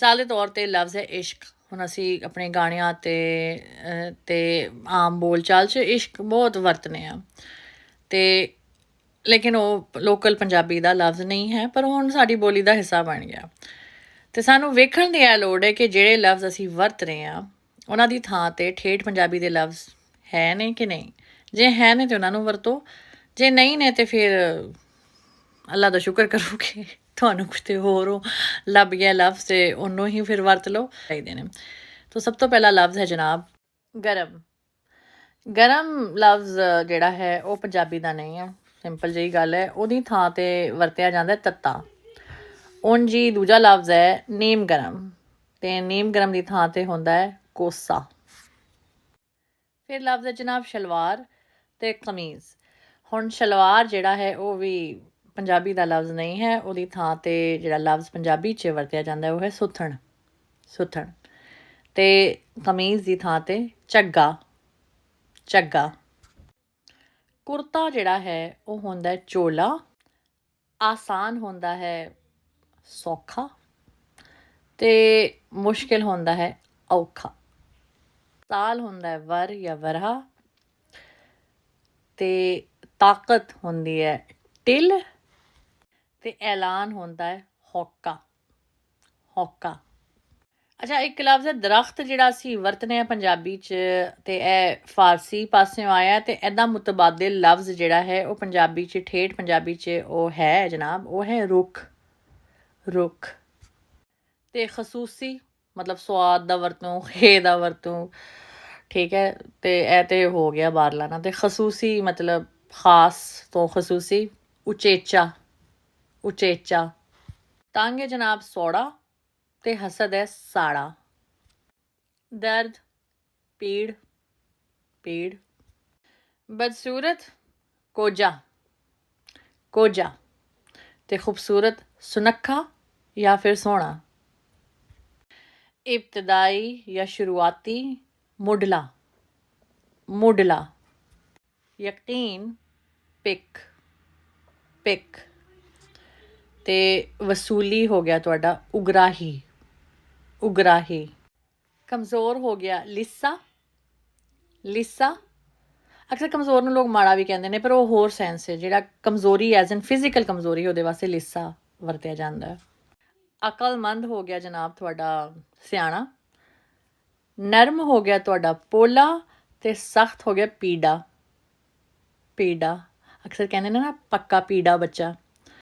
ਮਿਸਾਲ ਦੇ ਤੌਰ ਤੇ ਲਫ਼ਜ਼ ਹੈ ਇਸ਼ਕ। ਹੁਣ ਅਸੀਂ ਆਪਣੇ ਗਾਣਿਆਂ ਤੇ ਅਹ, ਤੇ ਆਮ ਬੋਲਚਾਲ 'ਚ ਇਸ਼ਕ ਬਹੁਤ ਵਰਤਨੇ ਆ ਤੇ ਲੇਕਿਨ ਉਹ ਲੋਕਲ ਪੰਜਾਬੀ ਦਾ ਲਫ਼ਜ਼ ਨਹੀਂ ਹੈ ਪਰ ਹੁਣ ਸਾਡੀ ਬੋਲੀ ਦਾ ਹਿੱਸਾ ਬਣ ਗਿਆ। ਤੇ ਸਾਨੂੰ ਵੇਖਣ ਦੀ ਇਹ ਲੋੜ ਹੈ ਕਿ ਜਿਹੜੇ ਲਫ਼ਜ਼ ਅਸੀਂ ਵਰਤ ਰਹੇ ਆ ਉਹਨਾਂ ਦੀ ਥਾਂ ਤੇ ਠੇਠ ਪੰਜਾਬੀ ਦੇ ਲਫ਼ਜ਼ ਹੈ ਨੇ ਕਿ ਨਹੀਂ? ਜੇ ਹੈ ਨੇ ਤੇ ਉਹਨਾਂ ਨੂੰ ਵਰਤੋ ਜੇ ਨਹੀਂ ਨੇ ਤੇ ਫਿਰ ਅੱਲਾ ਦਾ ਸ਼ੁਕਰ ਕਰੋ ਕਿ ਤੁਹਾਨੂੰ ਕਿਤੇ ਹੋਰ ਉਹ ਲੱਭ ਗਿਆ ਲਫ਼ਜ਼ ਤੇ ਉਹਨੂੰ ਹੀ ਫਿਰ ਵਰਤ ਲਓ। ਚਾਹੀਦੇ ਨੇ। ਤਾਂ ਸਭ ਤੋਂ ਪਹਿਲਾ ਲਫ਼ਜ਼ ਹੈ ਜਨਾਬ, ਗਰਮ। ਗਰਮ ਲਫ਼ਜ਼ ਜਿਹੜਾ ਹੈ ਉਹ ਪੰਜਾਬੀ ਦਾ ਨਹੀਂ ਹੈ, ਸਿੰਪਲ ਜਿਹੀ ਗੱਲ ਹੈ। ਉਹਦੀ ਥਾਂ ਤੇ ਵਰਤਿਆ ਜਾਂਦਾ ਤੱਤਾ। ਉਂਝ ਹੀ ਦੂਜਾ ਲਫ਼ਜ਼ ਹੈ ਨੀਮ ਗਰਮ। ਤੇ ਨੀਮ ਗਰਮ ਦੀ ਥਾਂ ਤੇ ਹੁੰਦਾ ਹੈ ਕੋਸਾ। ਫਿਰ ਲਫ਼ਜ਼ ਹੈ ਜਨਾਬ ਸ਼ਲਵਾਰ ਤੇ ਕਮੀਜ਼। ਹੁਣ ਸ਼ਲਵਾਰ ਜਿਹੜਾ ਹੈ ਉਹ ਵੀ ਪੰਜਾਬੀ ਦਾ ਲਫ਼ਜ਼ ਨਹੀਂ ਹੈ, ਉਹਦੀ ਥਾਂ ਤੇ ਜਿਹੜਾ ਲਫ਼ਜ਼ ਪੰਜਾਬੀ 'ਚ ਵਰਤਿਆ ਜਾਂਦਾ ਹੈ, ਉਹ ਹੈ ਸੁਥਣ ਸੁਥਣ। ਤੇ ਕਮੀਜ਼ ਦੀ ਥਾਂ ਤੇ ਝੱਗਾ ਝੱਗਾ। ਕੁਰਤਾ ਜਿਹੜਾ ਹੈ, ਉਹ ਹੁੰਦਾ ਹੈ ਚੋਲਾ। ਆਸਾਨ ਹੁੰਦਾ ਹੈ ਸੌਖਾ। ਤੇ ਮੁਸ਼ਕਿਲ ਹੁੰਦਾ ਹੈ ਔਖਾ। ਸਾਲ ਹੁੰਦਾ ਹੈ ਵਰ ਜਾਂ ਵਰਹਾ। ਤੇ ਤਾਕਤ ਹੁੰਦੀ ਹੈ ਟਿਲ ਤੇ ਐਲਾਨ ਹੁੰਦਾ ਹੈ ਹੌਕਾ ਹੌਕਾ। ਅੱਛਾ, ਇੱਕ ਲਫ਼ਜ਼ ਹੈ ਦਰਖਤ ਜਿਹੜਾ ਅਸੀਂ ਵਰਤਨੇ ਆ ਪੰਜਾਬੀ ਚ ਤੇ ਇਹ ਫਾਰਸੀ ਪਾਸਿਓਂ ਆਇਆ ਤੇ ਇਹਦਾ ਮੁਤਬਾਦਿਲ ਲਫ਼ਜ਼ ਜਿਹੜਾ ਹੈ ਉਹ ਪੰਜਾਬੀ ਚ, ਠੇਠ ਪੰਜਾਬੀ ਚ ਉਹ ਹੈ ਜਨਾਬ, ਉਹ ਹੈ ਰੁੱਖ ਰੁੱਖ। ਤੇ ਖਸੂਸੀ, ਮਤਲਬ ਸਵਾਦ ਦਾ ਵਰਤੋਂ, ਖੇ ਦਾ ਵਰਤੋਂ, ਠੀਕ ਹੈ, ਤੇ ਇਹ ਤੇ ਹੋ ਗਿਆ ਬਾਹਰਲਾ ਨਾ। ਤੇ ਖਸੂਸੀ ਮਤਲਬ ਖਾਸ ਤੋਂ ਖਸੂਸੀ, ਉਚੇਚਾ। ਉਚੇਚਾ। ਤੰਗ ਹੈ ਜਨਾਬ ਸੋੜਾ ਤੇ ਹਸਦ ਹੈ ਸਾੜਾ। ਦਰਦ, ਪੀੜ ਪੀੜ। ਬਦਸੂਰਤ ਕੋਜਾ ਕੋਜਾ ਤੇ ਖੂਬਸੂਰਤ, ਸੁਨੱਖਾ ਜਾਂ ਫਿਰ ਸੋਹਣਾ। ਇਬਤਦਾਈ ਜਾਂ ਸ਼ੁਰੂਆਤੀ ਮੁੱਢਲਾ। ਮੁੱਢਲਾ। ਯਕੀਨ ਪਿਕ ਪਿਕ ਅਤੇ ਵਸੂਲੀ ਹੋ ਗਿਆ ਤੁਹਾਡਾ ਉਗਰਾਹੀ ਉਗਰਾਹੀ। ਕਮਜ਼ੋਰ ਹੋ ਗਿਆ ਲਿੱਸਾ ਲਿੱਸਾ। ਅਕਸਰ ਕਮਜ਼ੋਰ ਨੂੰ ਲੋਕ ਮਾੜਾ ਵੀ ਕਹਿੰਦੇ ਨੇ, ਪਰ ਉਹ ਹੋਰ ਸੈਂਸ ਹੈ, ਜਿਹੜਾ ਕਮਜ਼ੋਰੀ ਐਜ਼ ਇਨ ਫਿਜ਼ੀਕਲ ਕਮਜ਼ੋਰੀ, ਉਹਦੇ ਵਾਸਤੇ ਲਿੱਸਾ ਵਰਤਿਆ ਜਾਂਦਾ ਹੈ। ਅਕਲਮੰਦ ਹੋ ਗਿਆ ਜਨਾਬ ਤੁਹਾਡਾ ਸਿਆਣਾ। ਨਰਮ ਹੋ ਗਿਆ ਤੁਹਾਡਾ ਪੋਲਾ ਤੇ ਸਖਤ ਹੋ ਗਿਆ ਪੀੜਾ ਪੀੜਾ ਅਕਸਰ ਕਹਿੰਦੇ ਨੇ ਨਾ, ਪੱਕਾ ਪੀੜਾ ਬੱਚਾ।